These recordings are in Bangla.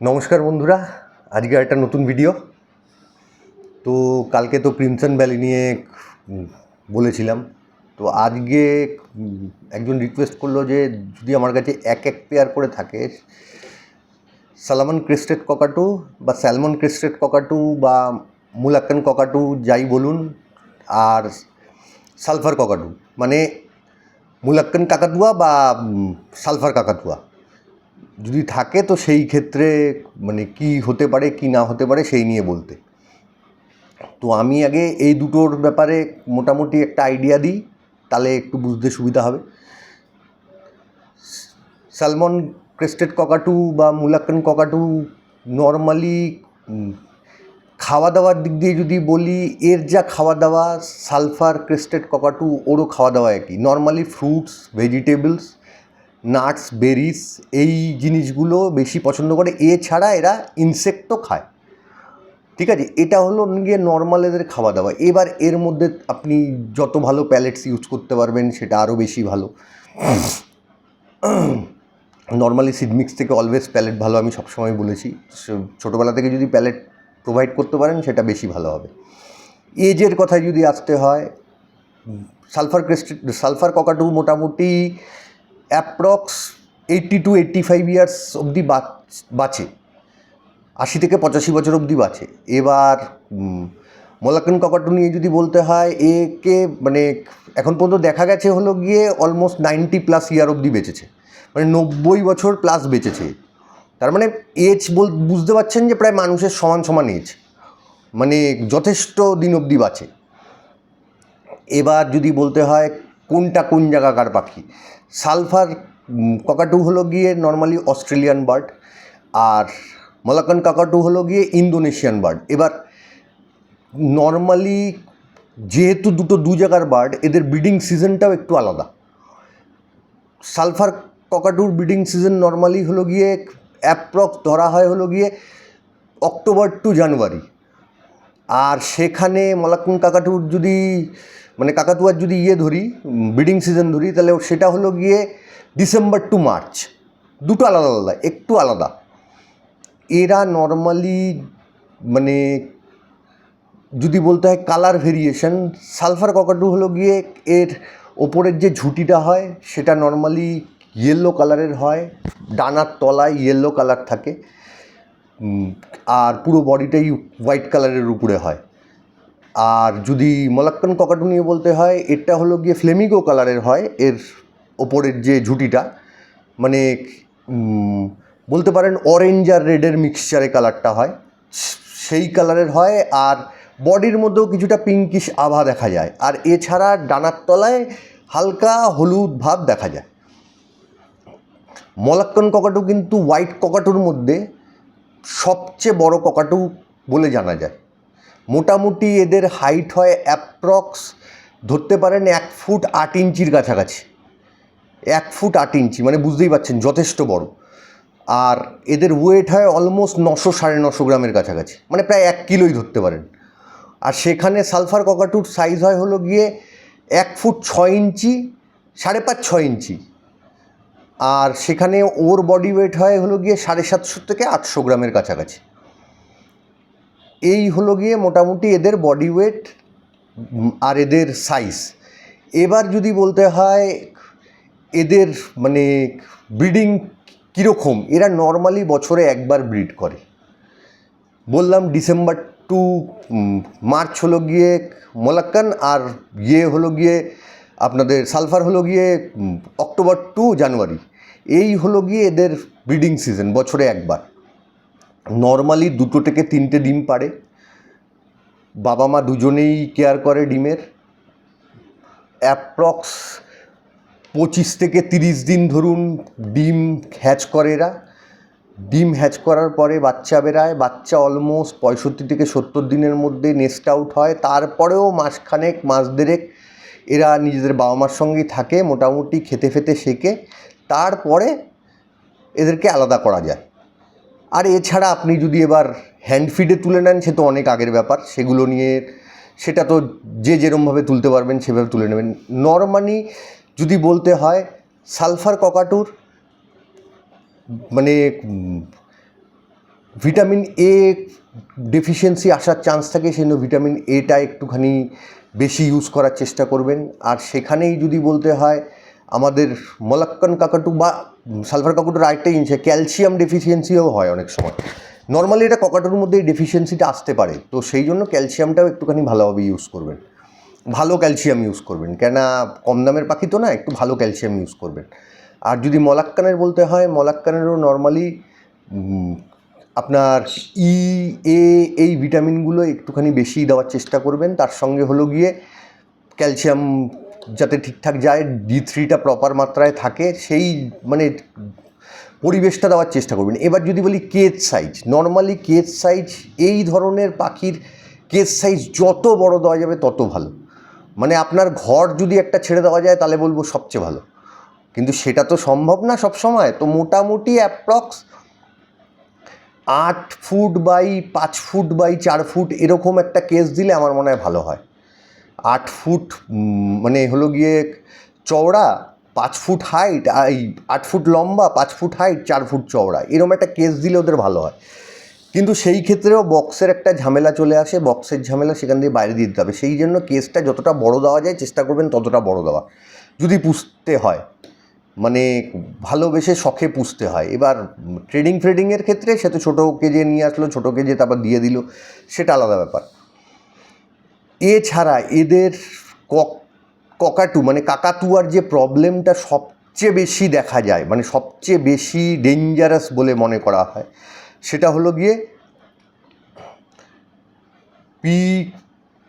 নমস্কার বন্ধুরা, আজকে একটা নতুন ভিডিও তো কালকে তো ক্রিমসন ভ্যালি নিয়ে বলেছিলাম। তো আজকে একজন রিকোয়েস্ট করল যে, যদি আমার কাছে এক এক পেয়ার করে থাকে সালামন ক্রিস্টেড ককাটু বা স্যালমন ক্রিস্টেড ককাটু বা মুলাক্কান ককাটু যাই বলুন, আর সালফার ককাটু মানে মুলাক্কান কাকাতুয়া বা সালফার কাকাতুয়া। যদি থাকে তো সেই ক্ষেত্রে মানে কি হতে পারে, কি না হতে পারে সেই নিয়ে বলতে। তো আমি আগে এই দুটোর ব্যাপারে মোটামুটি একটা আইডিয়া দিই, তাহলে একটু বুঝতে সুবিধা হবে। স্যালমন ক্রেস্টেড ককাটু বা মুলাক্কান ককাটু নর্মালি খাওয়া দাওয়ার দিক দিয়ে যদি বলি, এর যা খাওয়া দাওয়া সালফার, ক্রেস্টেড ককাটু, ওরও খাওয়া দাওয়া একই। Normally fruits vegetables nuts, berries এই জিনিসগুলো বেশি পছন্দ করে। এছাড়া এরা ইনসেক্টও খায়। ঠিক আছে? এটা হলো গিয়ে নর্মাল এদের খাওয়া দাওয়া এবার এর মধ্যে আপনি যত ভালো প্যালেটস ইউজ করতে পারবেন, সেটা আরও বেশি ভালো। নর্মালি সিডমিক্স থেকে অলওয়েজ প্যালেট ভালো আমি সবসময় বলেছি। ছোটোবেলা থেকে যদি প্যালেট প্রোভাইড করতে পারেন, সেটা বেশি ভালো হবে। এজের কথায় যদি আসতে হয় সালফার ক্রেস্টেড সালফার ককাটু মোটামুটি approx eighty two eighty five years অবধি বাঁচে। আশি থেকে পঁচাশি বছর অবধি বাঁচে। এবার মোলাক্কান ককাটু নিয়ে যদি বলতে হয়, একে মানে এখন পর্যন্ত দেখা গেছে হলো গিয়ে অলমোস্ট নাইনটি প্লাস ইয়ার অবধি বেঁচেছে। মানে নব্বই বছর প্লাস বেঁচেছে। তার মানে এজ বল বুঝতে পারছেন যে প্রায় মানুষের সমান সমান এজ মানে যথেষ্ট দিন অবধি বাঁচে। এবার যদি বলতে হয় কোনটা কোন জায়গাকার পাখি? সালফার ককাটু হলো গিয়ে নর্মালি অস্ট্রেলিয়ান বার্ড আর মলাকান কাকাটু হলো গিয়ে ইন্দোনেশিয়ান বার্ড এবার নর্মালি যেহেতু দুটো দু জায়গার বার্ড এদের ব্রিডিং সিজনটাও একটু আলাদা। সালফার ককাটুর ব্রিডিং সিজন নর্মালি হলো গিয়ে অ্যাপ্রক্স ধরা হয় হলো গিয়ে অক্টোবর টু জানুয়ারি আর সেখানে মলাক্কুন কাকাটুর যদি মানে কাকাতুয়ার যদি ইয়ে ধরি ব্রিডিং সিজন ধরি, তাহলে সেটা হলো গিয়ে ডিসেম্বর টু মার্চ দুটো আলাদা আলাদা, একটু আলাদা। এরা নর্মালি মানে যদি বলতে হয় কালার ভেরিয়েশন সালফার ককাটু হলো গিয়ে এর ওপরের যে ঝুঁটিটা হয়, সেটা নর্মালি ইয়েলো কালারের হয়, ডানার তলায় ইয়েলো কালার থাকে আর পুরো বডিটাই হোয়াইট কালারের উপরে হয়। আর যদি মলাক্কান ককাটু নিয়ে বলতে হয়, এটা হলো গিয়ে ফ্লেমিগো কালারের হয়, এর ওপরের যে ঝুঁটিটা মানে বলতে পারেন অরেঞ্জ আর রেডের মিক্সচারে কালারটা হয়, সেই কালারের হয়, আর বডির মধ্যেও কিছুটা পিঙ্কিশ আভা দেখা যায়, আর এছাড়া ডানার তলায় হালকা হলুদ ভাব দেখা যায়। মলাক্কান ককাটু কিন্তু হোয়াইট ককাটুর মধ্যে সবচেয়ে বড় ককাটু বলে জানা যায়। মোটামুটি এদের হাইট হয় অ্যাপ্রক্স ধরতে পারেন এক ফুট আট ইঞ্চির কাছাকাছি। এক ফুট আট ইঞ্চি মানে বুঝতেই পারছেন যথেষ্ট বড়। আর এদের ওয়েট হয় অলমোস্ট নশো সাড়ে নশো গ্রামের কাছাকাছি মানে প্রায় এক কিলোই ধরতে পারেন। আর সেখানে সালফার ককাটুর সাইজ হয় হলো গিয়ে এক ফুট ছয় ইঞ্চি, সাড়ে পাঁচ ছয় ইঞ্চি। আর সেখানে ওর বডি ওয়েট হয় হলো গিয়ে সাড়ে সাতশো থেকে আটশো গ্রামের কাছাকাছি। এই হলো গিয়ে মোটামুটি এদের বডি ওয়েট আর এদের সাইজ এবার যদি বলতে হয়, এদের মানে ব্রিডিং কীরকম? এরা নর্মালি বছরে একবার ব্রিড করে। বললাম ডিসেম্বর টু মার্চ হলো গিয়ে মোলাক্কান আর ইয়ে হলো গিয়ে আপনাদের সালফার হলো গিয়ে অক্টোবর টু জানুয়ারি। এই হলো গিয়ে এদের ব্রিডিং সিজন বছরে একবার। নর্মালি দুটো থেকে তিনটে ডিম পারে বাবা মা দুজনেই কেয়ার করে ডিমের। অ্যাপ্রক্স পঁচিশ থেকে তিরিশ দিন ধরুন ডিম হ্যাচ করে এরা। ডিম হ্যাচ করার পরে বাচ্চা বেরায়, বাচ্চা অলমোস্ট পঁয়ষট্টি থেকে সত্তর দিনের মধ্যে নেস্ট আউট হয়। তারপরেও মাসখানেক, মাস দেড়েক এরা নিজেদের বাবা মার সঙ্গেই থাকে, মোটামুটি খেতে ফেতে শেখে। তারপরে এদেরকে আলাদা করা যায়। আর এছাড়া আপনি যদি এবার হ্যান্ড ফিডে তুলে নেন, সে তো অনেক আগের ব্যাপার, সেগুলো নিয়ে সেটা তো যে যেরমভাবে তুলতে পারবেন, সেভাবে তুলে নেবেন। নর্মালি যদি বলতে হয়, সালফার ককাটুর মানে ভিটামিন এ ডেফিসিয়েন্সি আসার চান্স থাকে, সেজন্য ভিটামিন এটা একটুখানি বেশি ইউজ করার চেষ্টা করবেন। আর সেখানেই যদি বলতে হয়, আমাদের মলাক্কান কাকাটু বা সালফার কাকাটুর আরেকটা জিনিস ক্যালসিয়াম ডেফিসিয়েন্সিও হয় অনেক সময়। নর্মালি এটা ককাটুর মধ্যে এই ডেফিসিয়েন্সিটা আসতে পারে, তো সেই জন্য ক্যালসিয়ামটাও একটুখানি ভালোভাবে ইউজ করবেন। ভালো ক্যালসিয়াম ইউজ করবেন, কেননা কম দামের পাখি তো না, একটু ভালো ক্যালসিয়াম ইউজ করবেন। আর যদি মলাক্কানের বলতে হয়, মলাক্কানেরও নর্মালি আপনার ই এ এই ভিটামিনগুলো একটুখানি বেশি দেওয়ার চেষ্টা করবেন। তার সঙ্গে হলো গিয়ে ক্যালসিয়াম যাতে ঠিকঠাক যায় ডি থ্রিটা প্রপার মাত্রায় থাকে, সেই মানে পরিবেশটা দেওয়ার চেষ্টা করবেন। এবার যদি বলি cage size normally cage size এই ধরনের পাখির কেজ সাইজ যত বড় দেওয়া যাবে তত ভালো। মানে আপনার ঘর যদি একটা ছেড়ে দেওয়া যায়, তাহলে বলব সবচেয়ে ভালো। কিন্তু সেটা তো সম্ভব না সব সময় তো মোটামুটি অ্যাপ্রক্স আট ফুট বাই পাঁচ ফুট বাই চার ফুট এরকম একটা কেস দিলে আমার মনে হয় ভালো হয়। আট ফুট মানে হলো গিয়ে চওড়া, পাঁচ ফুট হাইট এই আট ফুট লম্বা, পাঁচ ফুট হাইট চার ফুট চওড়া। এরকম একটা কেস দিলে ওদের ভালো হয়। কিন্তু সেই ক্ষেত্রেও বক্সের একটা ঝামেলা চলে আসে বক্সের ঝামেলা সেখান দিয়ে বাইরে দিতে হবে। সেই জন্য কেসটা যতটা বড় দেওয়া যায়, চেষ্টা করবেন ততটা বড় দেওয়া। যদি পুষতে হয় মানে ভালোবেসে শখে পুষতে হয়। এবার ট্রেডিং ফ্রেডিংয়ের ক্ষেত্রে সে তো ছোটো কেজে নিয়ে আসলো, ছোটো কেজে তারপর দিয়ে দিল, সেটা আলাদা ব্যাপার। এছাড়া এদের কক, ককাটু মানে কাকাতুয়ার যে প্রবলেমটা সবচেয়ে বেশি দেখা যায় মানে সবচেয়ে বেশি ডেঞ্জারাস বলে মনে করা হয়, সেটা হলো গিয়ে পি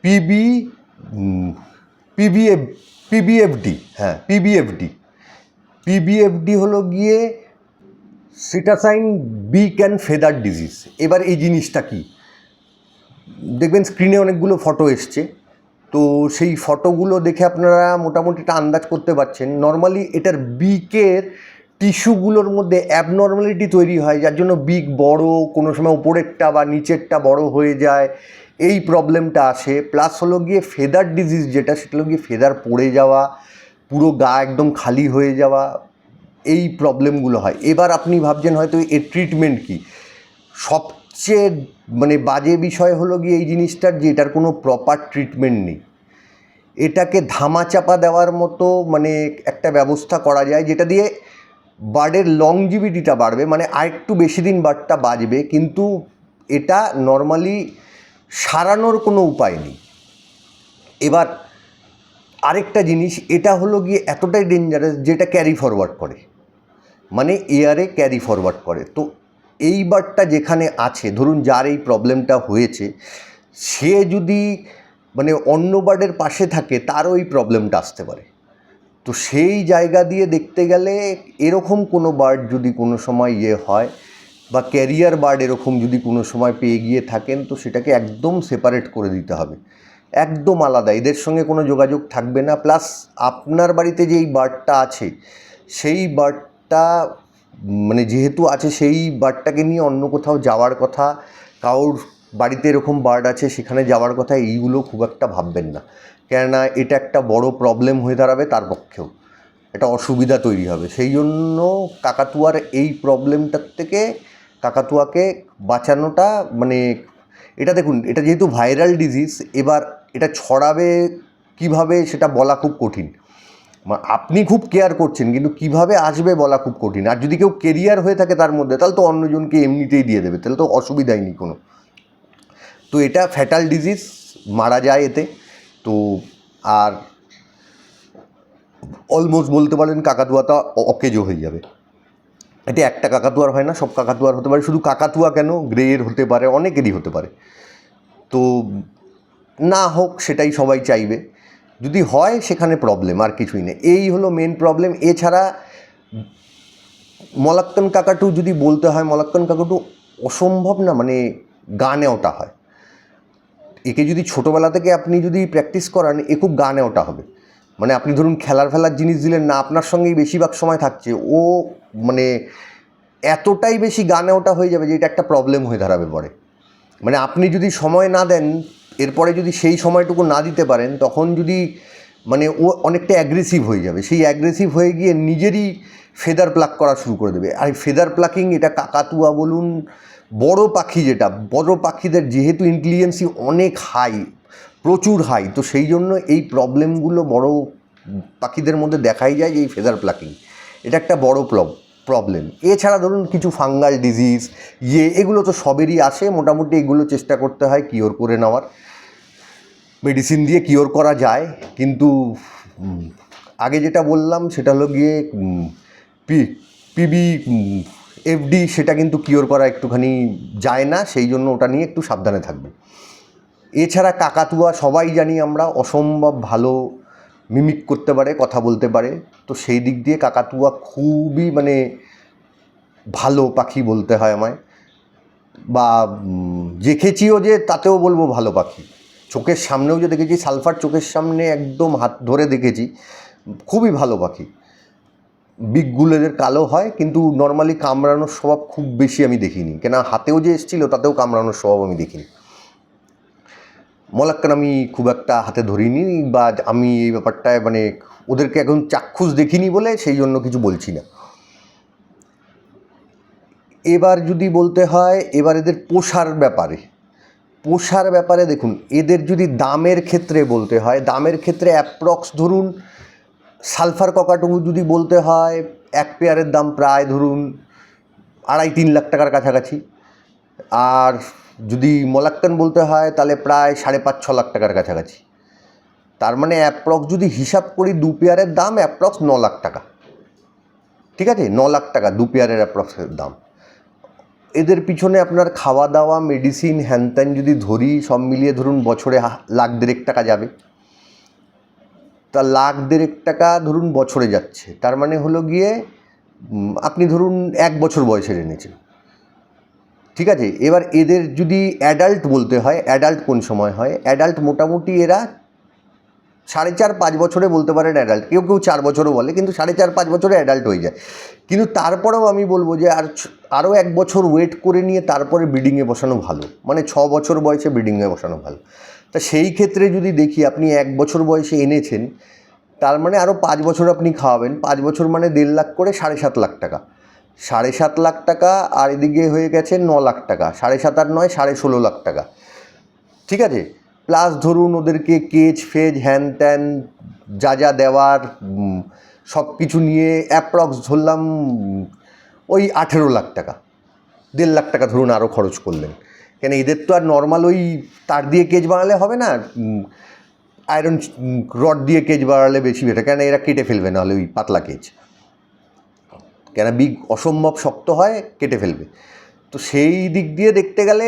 পিবি পিবিএফ পিবিএফডি হ্যাঁ পিবিএফডি পিবিএফডি হলো গিয়ে সিটাসাইন, বিক অ্যান্ড ফেদার ডিজিজ। এবার এই জিনিসটা কি? দেখবেন স্ক্রিনে অনেকগুলো ফটো এসছে। তো সেই ফটোগুলো দেখে আপনারা মোটামুটি একটা আন্দাজ করতে পারছেন। নর্মালি এটার বিকের টিস্যুগুলোর মধ্যে অ্যাবনর্মালিটি তৈরি হয়, যার জন্য বিক বড়, কোনো সময় উপরেরটা বা নিচেরটা বড় হয়ে যায়। এই প্রবলেমটা আসে। প্লাস হলো গিয়ে ফেদার ডিজিজ যেটা, সেটা হলো গিয়ে ফেদার পড়ে যাওয়া, পুরো গা একদম খালি হয়ে যাওয়া, এই প্রবলেমগুলো হয়। এবার আপনি ভাবছেন হয়তো এর ট্রিটমেন্ট কী? সবচেয়ে মানে বাজে বিষয় হলো গিয়ে এই জিনিসটার যে এটার কোনো প্রপার ট্রিটমেন্ট নেই। এটাকে ধামাচাপা দেওয়ার মতো মানে একটা ব্যবস্থা করা যায় যেটা দিয়ে বার্ডের লংজিভিটিটা বাড়বে মানে আরেকটু বেশি দিন বার্ডটা বাজবে কিন্তু এটা নর্মালি সারানোর কোনো উপায় নেই। এবার আরেকটা জিনিস, এটা হলো গিয়ে এতটাই ডেঞ্জারাস যেটা ক্যারি ফরওয়ার্ড করে। মানে এয়ারে ক্যারি ফরওয়ার্ড করে। তো এই বারটা যেখানে আছে, ধরুন যার এই প্রবলেমটা হয়েছে, সে যদি মানে অন্য বার্ডের পাশে থাকে, তারও এই প্রবলেমটা আসতে পারে। তো সেই জায়গা দিয়ে দেখতে গেলে এরকম কোনো বার্ড যদি কোনো সময় ইয়ে হয় বা ক্যারিয়ার বার্ড এরকম যদি কোনো সময় পেয়ে গিয়ে থাকেন, তো সেটাকে একদম সেপারেট করে দিতে হবে। একদম আলাদা, এদের সঙ্গে কোনো যোগাযোগ থাকবে না। প্লাস আপনার বাড়িতে যে এই বার্ডটা আছে, সেই বার্ডটা মানে যেহেতু আছে সেই বার্ডটাকে নিয়ে অন্য কোথাও যাওয়ার কথা, কারোর বাড়িতে এরকম বার্ড আছে, সেখানে যাওয়ার কথা, এইগুলো খুব একটা ভাববেন না। কেননা এটা একটা বড় প্রবলেম হয়ে দাঁড়াবে তার পক্ষেও। একটা অসুবিধা তৈরি হবে। সেই জন্য কাকাতুয়ার এই প্রবলেমটার থেকে কাকাতুয়াকে বাঁচানোটা মানে এটা দেখুন, এটা যেহেতু ভাইরাল ডিজিজ এবার এটা ছড়াবে কীভাবে সেটা বলা খুব কঠিন। আপনি খুব কেয়ার করছেন, কিন্তু কীভাবে আসবে বলা খুব কঠিন। আর যদি কেউ কেরিয়ার হয়ে থাকে তার মধ্যে, তাহলে তো অন্যজনকে এমনিতেই দিয়ে দেবে, তাহলে তো অসুবিধাই নেই কোনো। তো এটা ফ্যাটাল ডিজিজ মারা যায় এতে। তো আর অলমোস্ট বলতে পারেন কাকাতুয়াটা অকেজো হয়ে যাবে। এটা একটা কাকাতুয়ার হয় না, সব কাকাতুয়ার হতে পারে, শুধু কাকাতুয়া কেন? গ্রেয়ের হতে পারে, অনেকেরই হতে পারে। তো না হোক, সেটাই সবাই চাইবে। যদি হয়, সেখানে প্রবলেম আর কিছুই নেই। এই হলো মেন প্রবলেম এছাড়া, মলাক্কন কাকাটু যদি বলতে হয়, মলাক্কন কাকাটু অসম্ভব না মানে গানে ওটা হয়। একে যদি ছোটোবেলা থেকে আপনি যদি প্র্যাকটিস করান, এ খুব গানে ওটা হবে। মানে আপনি ধরুন খেলার ফেলার জিনিস দিলেন না, আপনার সঙ্গেই বেশিরভাগ সময় থাকছে। ও মানে এতটাই বেশি গানে ওটা হয়ে যাবে যে এটা একটা প্রবলেম হয়ে দাঁড়াবে পরে। মানে আপনি যদি সময় না দেন এরপরে যদি সেই সময়টুকু না দিতে পারেন, তখন যদি মানে ও অনেকটা অ্যাগ্রেসিভ হয়ে যাবে। সেই অ্যাগ্রেসিভ হয়ে গিয়ে নিজেরই ফেদার প্লাক করা শুরু করে দেবে। আর ফেদার প্লাকিং এটা কাকাতুয়া বলুন, বড় পাখি যেটা, বড় পাখিদের যেহেতু ইন্টেলিজেন্সি অনেক হাই প্রচুর হাই তো সেই জন্য এই প্রবলেমগুলো বড় পাখিদের মধ্যে দেখাই যায় এই ফেদার প্লাকিং এটা একটা বড় প্রবলেম এছাড়া ধরুন কিছু ফাঙ্গাল ডিজিজ ইয়ে এগুলো তো সবেরই আসে। মোটামুটি এগুলো চেষ্টা করতে হয় কিওর করে নেওয়ার। মেডিসিন দিয়ে কিওর করা যায়, কিন্তু আগে যেটা বললাম সেটা হলো গিয়ে পি পিবি এফডি সেটা কিন্তু কিওর করা একটুখানি যায় না, সেই জন্য ওটা নিয়ে একটু সাবধানে থাকবেন এছাড়া কাকাতুয়া সবাই জানি আমরা অসম্ভব ভালো মিমিক করতে পারে, কথা বলতে পারে, তো সেই দিক দিয়ে কাকাতুয়া খুবই মানে ভালো পাখি বলতে হয় আমায়, বা দেখেছিও যে তাতেও বলব ভালো পাখি। চোখের সামনেও যে দেখেছি, সালফার চোখের সামনে একদম হাত ধরে দেখেছি। খুবই ভালো পাখি। বিগগুলো এদের কালো হয়, কিন্তু নর্মালি কামড়ানোর স্বভাব খুব বেশি আমি দেখিনি। কেন হাতেও যে এসেছিল, তাতেও কামড়ানোর স্বভাব আমি দেখিনি। মলাক্কান আমি খুব একটা হাতে ধরিনি বা আমি এই ব্যাপারটায় মানে ওদেরকে এখন চাক্ষুষ দেখিনি বলে সেই জন্য কিছু বলছি না। এবার যদি বলতে হয়, এবার এদের পোষার ব্যাপারে। পোষার ব্যাপারে দেখুন, এদের যদি দামের ক্ষেত্রে বলতে হয়, দামের ক্ষেত্রে অ্যাপ্রক্স ধরুন সালফার ককাটুকু যদি বলতে হয়, এক পেয়ারের দাম প্রায় ধরুন আড়াই তিন লাখ টাকার কাছাকাছি। আর যদি মলাক্কান বলতে হয়, তাহলে প্রায় সাড়ে পাঁচ ছ লাখ টাকার কাছাকাছি। তার মানে অ্যাপ্রক্স যদি হিসাব করি, দু পেয়ারের দাম অ্যাপ্রক্স ন লাখ টাকা। ঠিক আছে? ন লাখ টাকা দু পেয়ারের অ্যাপ্রক্সের দাম। এদের পিছনে আপনার খাওয়া দাওয়া মেডিসিন হ্যান ত্যান যদি ধরি, সব মিলিয়ে ধরুন বছরে লাখ দেড়েক টাকা যাবে। তা লাখ দেড়েক টাকা ধরুন বছরে যাচ্ছে। তার মানে হলো গিয়ে আপনি ধরুন এক বছর বয়সের এনেছেন। ঠিক আছে? এবার এদের যদি অ্যাডাল্ট বলতে হয় অ্যাডাল্ট কোন সময় হয়? অ্যাডাল্ট মোটামুটি এরা সাড়ে চার পাঁচ বছরে বলতে পারেন অ্যাডাল্ট কেউ কেউ চার বছরও বলে, কিন্তু সাড়ে চার পাঁচ বছরে অ্যাডাল্ট হয়ে যায়। কিন্তু তারপরেও আমি বলব যে আর আরও এক বছর ওয়েট করে নিয়ে তারপরে ব্রিডিংয়ে বসানো ভালো। মানে ছ বছর বয়সে ব্রিডিংয়ে বসানো ভালো। তা সেই ক্ষেত্রে যদি দেখি আপনি এক বছর বয়সে এনেছেন, তার মানে আরও পাঁচ বছর আপনি খাওয়াবেন। পাঁচ বছর মানে দেড় লাখ করে সাড়ে সাত লাখ টাকা। সাড়ে সাত লাখ টাকা আর এদিকে হয়ে গেছে ন লাখ টাকা। সাড়ে সাত আর নয়, সাড়ে ষোলো লাখ টাকা। ঠিক আছে? প্লাস ধরুন ওদেরকে কেচ ফেজ হ্যান ত্যান, যা যা দেওয়ার সব কিছু নিয়ে অ্যাপ্রক্স ধরলাম ওই আঠেরো লাখ টাকা, দেড় লাখ টাকা ধরুন আরও খরচ করলেন। কেন এদের তো আর নর্মাল ওই তার দিয়ে কেজ বানালে হবে না আয়রন রড দিয়ে কেজ বানালে বেশি বেটার কেন এরা কেটে ফেলবে নাহলে ওই পাতলা কেজ কেন বিগ অসম্ভব শক্ত হয়, কেটে ফেলবে। তো সেই দিক দিয়ে দেখতে গেলে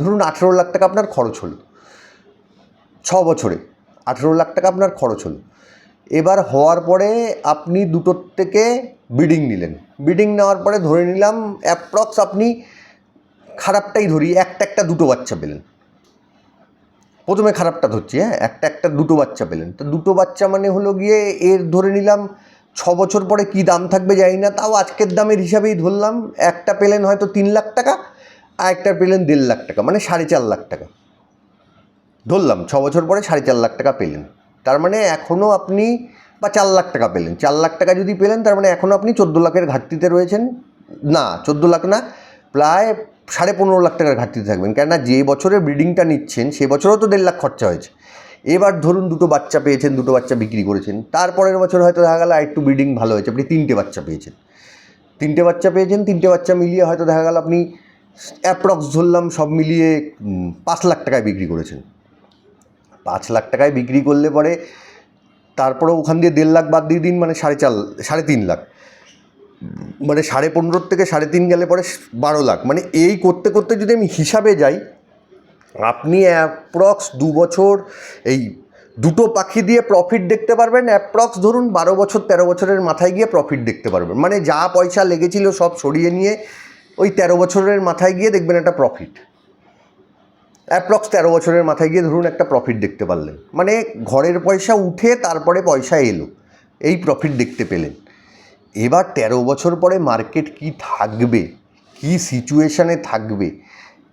ধরুন আঠেরো লাখ টাকা আপনার খরচ হলো। ছ বছরে আঠেরো লাখ টাকা আপনার খরচ হলো। এবার হওয়ার পরে আপনি দুটোর থেকে বিডিং নিলেন। বিডিং নেওয়ার পরে ধরে নিলাম অ্যাপ্রক্স আপনি খারাপটাই ধরি, একটা একটা দুটো বাচ্চা পেলেন। প্রথমে খারাপটা ধরছি হ্যাঁ একটা একটা দুটো বাচ্চা পেলেন। তো দুটো বাচ্চা মানে হলো গিয়ে এর ধরে নিলাম, ছ বছর পরে কী দাম থাকবে জানি না, তাও আজকের দামের হিসাবেই ধরলাম, একটা পেলেন হয়তো তিন লাখ টাকা আর একটা পেলেন দেড় লাখ টাকা মানে সাড়ে চার লাখ টাকা। ধরলাম, ছ বছর পরে সাড়ে চার লাখ টাকা পেলেন। তার মানে এখনও আপনি বা চার লাখ টাকা পেলেন। চার লাখ টাকা যদি পেলেন, তার মানে এখনও আপনি চোদ্দ লাখের ঘাটতিতে রয়েছেন। না, চোদ্দ লাখ না, প্রায় সাড়ে পনেরো লাখ টাকার ঘাটতিতে থাকবেন। কেননা যে বছরে ব্রিডিংটা নিচ্ছেন, সে বছরও তো দেড় লাখ খরচা হয়েছে। এবার ধরুন দুটো বাচ্চা পেয়েছেন, দুটো বাচ্চা বিক্রি করেছেন। তারপরের বছর হয়তো দেখা গেল একটু ব্রিডিং ভালো হয়েছে। আপনি তিনটে বাচ্চা পেয়েছেন। তিনটে বাচ্চা পেয়েছেন, তিনটে বাচ্চা মিলিয়ে হয়তো দেখা গেল আপনি অ্যাপ্রক্স ধরলাম সব মিলিয়ে পাঁচ লাখ টাকায় বিক্রি করেছেন। পাঁচ লাখ টাকায় বিক্রি করলে পরে তারপরে ওখান দিয়ে দেড় লাখ বাদ দিয়ে দিন মানে সাড়ে চার, সাড়ে তিন লাখ। মানে সাড়ে পনেরোর থেকে সাড়ে তিন গেলে পরে বারো লাখ। মানে এই করতে করতে যদি আমি হিসাবে যাই, আপনি অ্যাপ্রক্স দু বছর এই দুটো পাখি দিয়ে প্রফিট দেখতে পারবেন, অ্যাপ্রক্স ধরুন বারো বছর, তেরো বছরের মাথায় গিয়ে প্রফিট দেখতে পারবেন। মানে যা পয়সা লেগেছিল সব সরিয়ে নিয়ে ওই তেরো বছরের মাথায় গিয়ে দেখবেন একটা প্রফিট অ্যাপ্রক্স তেরো বছরের মাথায় গিয়ে ধরুন একটা প্রফিট দেখতে পারলেন। মানে ঘরের পয়সা উঠে তারপরে পয়সা এলো, এই প্রফিট দেখতে পেলেন। এবার তেরো বছর পরে মার্কেট কি থাকবে, কি সিচুয়েশানে থাকবে,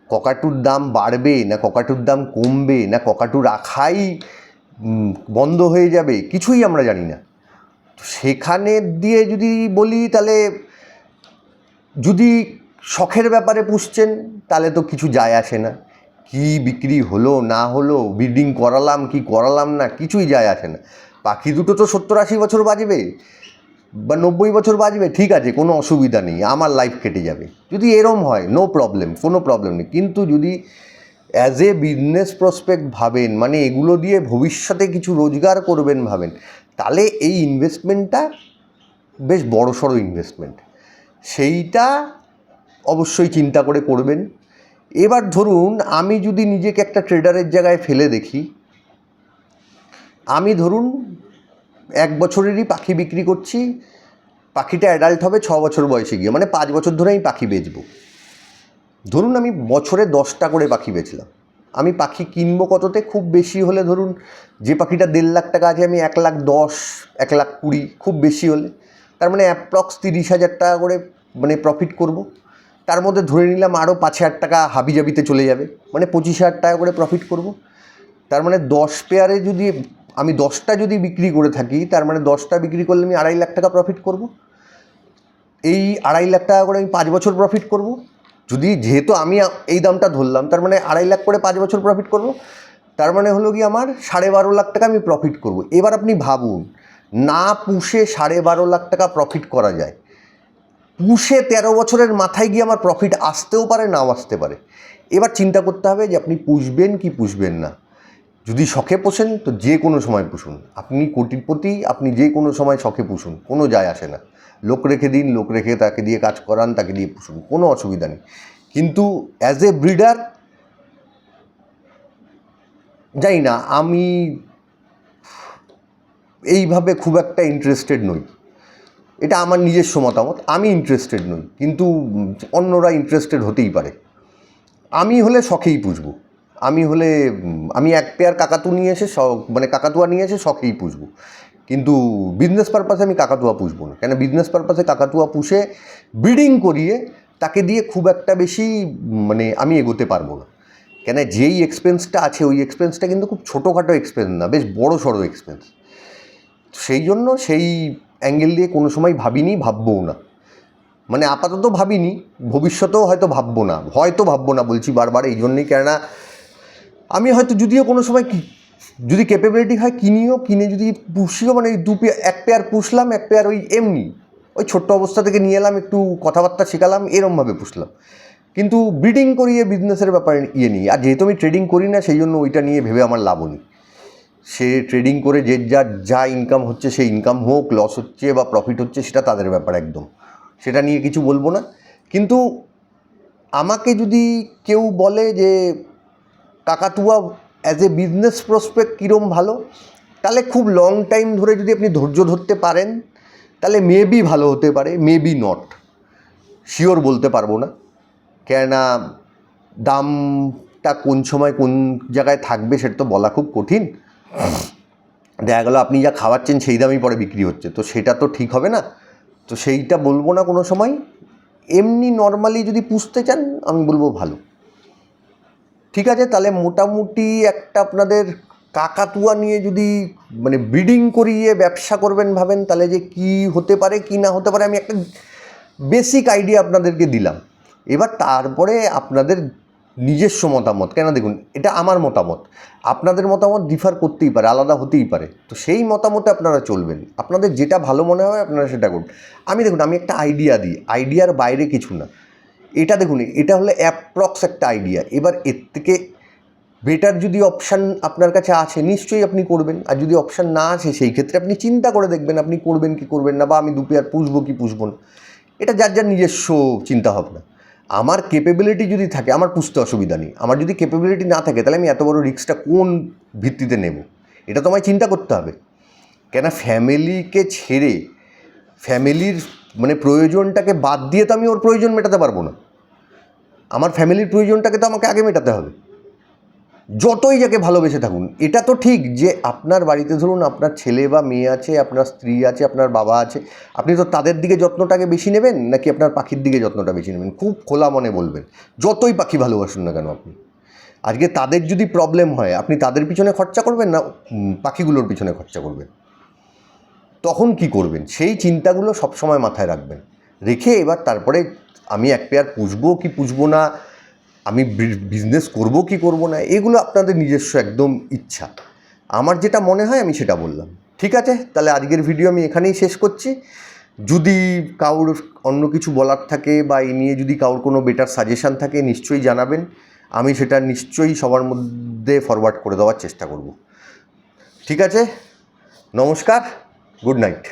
ককাটুর দাম বাড়বে না ককাটুর দাম কমবে না ককাটু রাখাই বন্ধ হয়ে যাবে, কিছুই আমরা জানি না। সেখানে দিয়ে যদি বলি তাহলে যদি শখের ব্যাপারে পুষছেন, তাহলে তো কিছু যায় আসে না। কি বিক্রি হলো, না হলো ব্রিডিং করালাম কি করালাম না, কিছুই যায় আসে না। পাখি দুটো তো সত্তর আশি বছর বাজবে বা নব্বই বছর বাজবে ঠিক আছে, কোনো অসুবিধা নেই, আমার লাইফ কেটে যাবে। যদি এরম হয় নো প্রবলেম কোনো প্রবলেম নেই। কিন্তু যদি অ্যাজ এ বিজনেস প্রসপেক্ট ভাবেন মানে এগুলো দিয়ে ভবিষ্যতে কিছু রোজগার করবেন ভাবেন, তাহলে এই ইনভেস্টমেন্টটা বেশ বড় সড়ো ইনভেস্টমেন্ট সেইটা অবশ্যই চিন্তা করে করবেন। এবার ধরুন আমি যদি নিজেকে একটা ট্রেডারের জায়গায় ফেলে দেখি, আমি ধরুন এক বছরেরই পাখি বিক্রি করছি, পাখিটা অ্যাডাল্ট হবে ছ বছর বয়সে গিয়ে মানে পাঁচ বছর ধরে আমি পাখি বেচবো। ধরুন আমি বছরে দশটা করে পাখি বেচলাম। আমি পাখি কিনবো কততে? খুব বেশি হলে ধরুন যে পাখিটা দেড় লাখ টাকা আছে, আমি এক লাখ দশ, এক লাখ কুড়ি, খুব বেশি হলে। তার মানে অ্যাপ্রক্স তিরিশ হাজার টাকা করে মানে প্রফিট করব। তার মধ্যে ধরে নিলাম আরও পাঁচ হাজার টাকা হাবিজাবিতে চলে যাবে। মানে পঁচিশ হাজার টাকা করে প্রফিট করব। তার মানে দশ পেয়ারে যদি, আমি দশটা যদি বিক্রি করে থাকি, তার মানে দশটা বিক্রি করলে আমি আড়াই লাখ টাকা প্রফিট করব। এই আড়াই লাখ টাকা করে আমি পাঁচ বছর প্রফিট করব। যদি যেহেতু আমি এই দামটা ধরলাম, তার মানে আড়াই লাখ করে পাঁচ বছর প্রফিট করব। তার মানে হলো কি আমার সাড়ে বারো লাখ টাকা আমি প্রফিট করব। এবার আপনি ভাবুন, না পুষে সাড়ে বারো লাখ টাকা প্রফিট করা যায়। পুষে তেরো বছরের মাথায় গিয়ে আমার প্রফিট আসতেও পারে, নাও আসতে পারে। এবার চিন্তা করতে হবে যে আপনি পুষবেন কি পুষবেন না। যদি শখে পোষেন, তো যে কোনো সময় পুষুন। আপনি কোটিপতি, আপনি যে কোনো সময় শখে পুষুন, কোনো যায় আসে না। লোক রেখে দিন, লোক রেখে তাকে দিয়ে কাজ করান, তাকে দিয়ে পুষুন, কোনো অসুবিধা নেই। কিন্তু অ্যাজ এ ব্রিডার জানি না, আমি এইভাবে খুব একটা ইন্টারেস্টেড নই। এটা আমার নিজস্ব মতামত, আমি ইন্টারেস্টেড নই। কিন্তু অন্যরা ইন্টারেস্টেড হতেই পারে। আমি হলে শখেই পুষবো আমি হলে, আমি এক পেয়ার কাকাতু নিয়ে এসে মানে কাকাতুয়া নিয়ে এসে শখেই পুষবো কিন্তু বিজনেস পারপাসে আমি কাকাতুয়া পুষবো না। কেন বিজনেস পারপাসে কাকাতুয়া পুষে ব্রিডিং করিয়ে তাকে দিয়ে খুব একটা বেশি মানে আমি এগোতে পারব না। কেন যেই এক্সপেন্সটা আছে, ওই এক্সপেন্সটা কিন্তু খুব ছোটোখাটো এক্সপেন্স না, বেশ বড় সড়ো এক্সপেন্স সেই জন্য সেই অ্যাঙ্গেল দিয়ে কোনো সময় ভাবিনি, ভাববও না। মানে আপাতত ভাবিনি, ভবিষ্যতেও হয়তো ভাববো না, হয়তো ভাববো না বলছি বারবার এই জন্যই, কেননা আমি হয়তো যদিও কোনো সময় কি- যদি ক্যাপেবিলিটি হয় কিনিও, কিনে যদি পুষিও মানে দু এক পেয়ার পুষলাম, এক পেয়ার ওই এমনি, ওই ছোট্ট অবস্থা থেকে নিয়ে এলাম, একটু কথাবার্তা শেখালাম, এরমভাবে পুষলাম। কিন্তু ব্রিডিং করিয়ে বিজনেসের ব্যাপারে ইয়ে নিই। আর যেহেতু আমি ট্রেডিং করি না, সেই জন্য ওইটা নিয়ে ভেবে আমার লাভও নেই। সে ট্রেডিং করে যে যার যা ইনকাম হচ্ছে সেই ইনকাম হোক লস হচ্ছে বা প্রফিট হচ্ছে সেটা তাদের ব্যাপার একদম। সেটা নিয়ে কিছু বলব না। কিন্তু আমাকে যদি কেউ বলে যে, কাকাতুয়া অ্যাজ এ বিজনেস প্রসপেক্ট কীরম ভালো? তাহলে খুব লং টাইম ধরে যদি আপনি ধৈর্য ধরতে পারেন, তাহলে মেবি ভালো হতে পারে মেবি নট শিওর বলতে পারব না। কেননা দামটা কোন সময় কোন জায়গায় থাকবে সেটা তো বলা খুব কঠিন। দেখা গেলো আপনি যা খাওয়াচ্ছেন সেই দামই পরে বিক্রি হচ্ছে। তো সেটা তো ঠিক হবে না। তো সেইটা বলব না কোনো সময়। এমনি নর্মালি যদি পুষতে চান, আমি বলব ভালো। ঠিক আছে, তাহলে মোটামুটি একটা আপনাদের কাকাতুয়া নিয়ে যদি মানে ব্রিডিং করিয়ে ব্যবসা করবেন ভাবেন, তাহলে যে কি হতে পারে, কি না হতে পারে, আমি একটা বেসিক আইডিয়া আপনাদেরকে দিলাম। এবার তারপরে আপনাদের নিজস্ব মতামত। কেন দেখুন, এটা আমার মতামত। আপনাদের মতামত ডিফার করতেই পারে, আলাদা হতেই পারে। তো সেই মতামতে আপনারা চলবেন। আপনাদের যেটা ভালো মনে হয়, আপনারা সেটা করুন। আমি দেখুন, আমি একটা আইডিয়া দিই। আইডিয়ার বাইরে কিছু না। এটা দেখুন, এটা হলো অ্যাপ্রক্স একটা আইডিয়া এবার এর থেকে বেটার যদি অপশান আপনার কাছে আছে, নিশ্চয়ই আপনি করবেন। আর যদি অপশান না আছে, সেই ক্ষেত্রে আপনি চিন্তা করে দেখবেন, আপনি করবেন কি করবেন না, বা আমি দু পেয়ার পুষবো কি পুষবো না। এটা যার যার নিজস্ব চিন্তা ভাবনা আমার কেপেবিলিটি যদি থাকে, আমার পুষতে অসুবিধা নেই। আমার যদি কেপেবিলিটি না থাকে, তাহলে আমি এত বড় রিক্সটা কোন ভিত্তিতে নেব? এটা তো আমায় চিন্তা করতে হবে। কেন ফ্যামিলিকে ছেড়ে ফ্যামিলির মানে প্রয়োজনটাকে বাদ দিয়ে তো আমি ওর প্রয়োজন মেটাতে পারব না। আমার ফ্যামিলির প্রয়োজনটাকে তো আমাকে আগে মেটাতে হবে। যতই যাকে ভালোবেসে থাকুন, এটা তো ঠিক যে আপনার বাড়িতে ধরুন আপনার ছেলে বা মেয়ে আছে, আপনার স্ত্রী আছে, আপনার বাবা আছে, আপনি তো তাদের দিকে যত্নটাকে বেশি নেবেন নাকি আপনার পাখির দিকে যত্নটা বেশি নেবেন? খুব খোলা মনে বলবেন, যতই পাখি ভালোবাসুন না কেন আপনি। আজকে তাদের যদি প্রবলেম হয়, আপনি তাদের পিছনে খরচা করবেন না পাখিগুলোর পিছনে খরচা করবেন? তখন কি করবেন? সেই চিন্তাগুলো সবসময় মাথায় রাখবেন। রেখে এবার তারপরে আমি এক পেয়ার পুষবো কি পুষবো না আমি বিজনেস করব কি করব না, এগুলো আপনাদের নিজস্ব একদম ইচ্ছা। আমার যেটা মনে হয় আমি সেটা বললাম। ঠিক আছে? তাহলে আজকের ভিডিও আমি এখানেই শেষ করছি। যদি কারোর অন্য কিছু বলার থাকে বা এই নিয়ে যদি কারোর কোনো বেটার সাজেশান থাকে, নিশ্চয়ই জানাবেন। আমি সেটা নিশ্চয়ই সবার মধ্যে ফরওয়ার্ড করে দেওয়ার চেষ্টা করব। ঠিক আছে? নমস্কার গুড নাইট